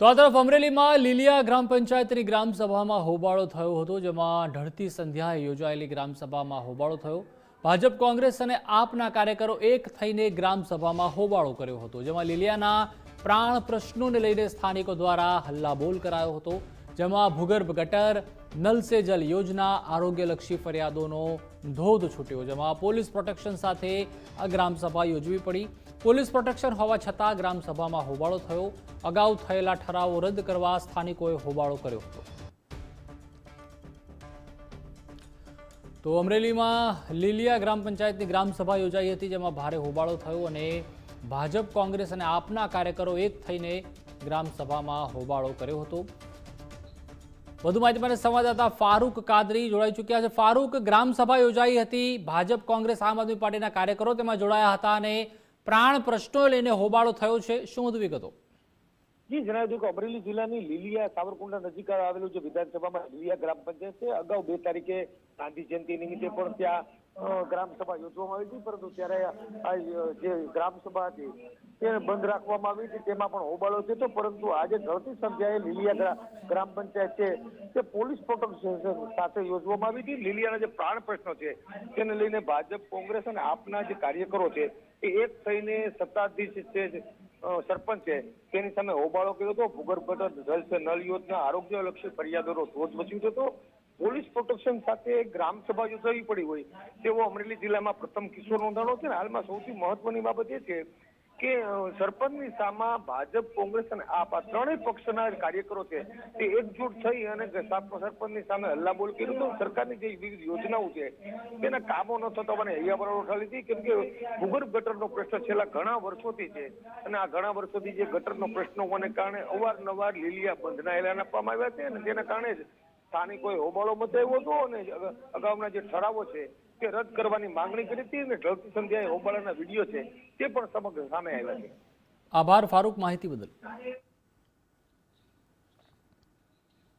તો આ તરફ અમરેલીમાં લીલિયા ગ્રામ પંચાયતની ગ્રામસભામાં હોબાળો થયો હતો, જેમાં ઢળતી સંધ્યાએ યોજાયેલી ગ્રામસભામાં હોબાળો થયો. ભાજપ, કોંગ્રેસ અને આપના કાર્યકરો એક થઈને ગ્રામસભામાં હોબાળો કર્યો હતો, જેમાં લીલિયાના પ્રાણ પ્રશ્નોને લઈને સ્થાનિકો દ્વારા હલ્લાબોલ કરાયો હતો, જેમાં ભૂગર્ભ ગટર નલ સે જલ યોજના, આરોગ્યલક્ષી ફરિયાદોનો ધોધ છૂટ્યો, જેમાં પોલીસ પ્રોટેક્શન સાથે આ ગ્રામસભા યોજવી પડી. પોલીસ પ્રોટેક્શન હોવા છતાં ગ્રામસભામાં હોબાળો થયો. અગાઉ થયેલા ઠરાવો રદ કરવા સ્થાનિકોએ હોબાળો કર્યો હતો. તો અમરેલીમાં લીલિયા ગ્રામ પંચાયતની ગ્રામસભા યોજાઈ હતી જેમાં ભારે હોબાળો થયો અને ભાજપ, કોંગ્રેસ અને આપના કાર્યકરો એક થઈને ગ્રામસભામાં હોબાળો કર્યો હતો. વધુ માહિતી માટે સંવાદદાતા ફારૂક કાદરી જોડાઈ ચૂક્યા છે. ફારૂક, ગ્રામસભા યોજાઈ હતી. ભાજપ, કોંગ્રેસ, આમ આદમી પાર્ટીના કાર્યકરો તેમાં જોડાયા હતા અને પ્રાણ પ્રશ્નો લઈને હોબાળો થયો છે. શું વધુ વિગતો? જી, જણાવી દઉં કે અમરેલી જિલ્લાની લીલિયા સાવરકુંડલા નજીક આવેલું જે વિધાનસભામાં લીલિયા ગ્રામ પંચાયત છે. અગાઉ બે તારીખે ગાંધી જયંતિ નિમિત્તે પણ ત્યાં અ, ગ્રામસભા યોજવામાં આવી હતી પરંતુ ત્યારે જે ગ્રામસભા હતી તેને બંધ રાખવામાં આવી હતી તેમાં પણ હોબાળો થયો પરંતુ આજે ઢળતી સંધ્યાએ લીલિયા ગ્રામ પંચાયત છે તે પોલીસ પ્રોટેક્શન સાથે યોજવામાં આવી હતી. લીલિયાના જે પ્રાણ પ્રશ્નો છે તેને લઈને ભાજપ કોંગ્રેસ અને આપના જે કાર્યકરો છે એ એક થઈને સત્તાધીશ છે સરપંચ છે તેની સામે હોબાળો કર્યો હતો. ભૂગર્ભ ગટર જલ નલ યોજના આરોગ્યલક્ષી ફરિયાદોનો ધોધ મચ્યો હતો. પોલીસ પ્રોટેક્શન સાથે ગ્રામસભા યોજાવી પડી હોય, તેવો અમરેલી જિલ્લામાં પ્રથમ કિસ્સો નોંધાણો છે હાલમાં સૌથી મહત્વની બાબત એ છે કે સરપંચની સામા ભાજપ, કોંગ્રેસ અને આપ આ ત્રણેય પક્ષના કાર્યકરો છે, તે એકજૂટ થઈ અને સરપંચની સામે હલ્લાબોલ કર્યું હતું. સરકારની જે વિવિધ યોજનાઓ છે, તેના કામો ન થતા મને હૈયાપરા ઉઠા હતી. કેમ કે, ભૂગર્ભ ગટરનો પ્રશ્ન છેલ્લા ઘણા વર્ષોથી છે અને આ ઘણા વર્ષોથી જે ગટરનો પ્રશ્ન હોવાને કારણે અવારનવાર લીલિયા બંધના એલાન આપવામાં આવ્યા છે અને તેના કારણે જ સ્થાનિકોએ હોબાળો મચાવ્યો હતો અને અગાઉના જે ઠરાવો છે તે રદ કરવાની માંગણી કરી હતી અને ઢળતી સંધ્યાએ હોબાળાના વીડિયો છે તે પણ સમગ્ર સામે આવ્યા છે. આભાર, ફારૂક, માહિતી બદલ.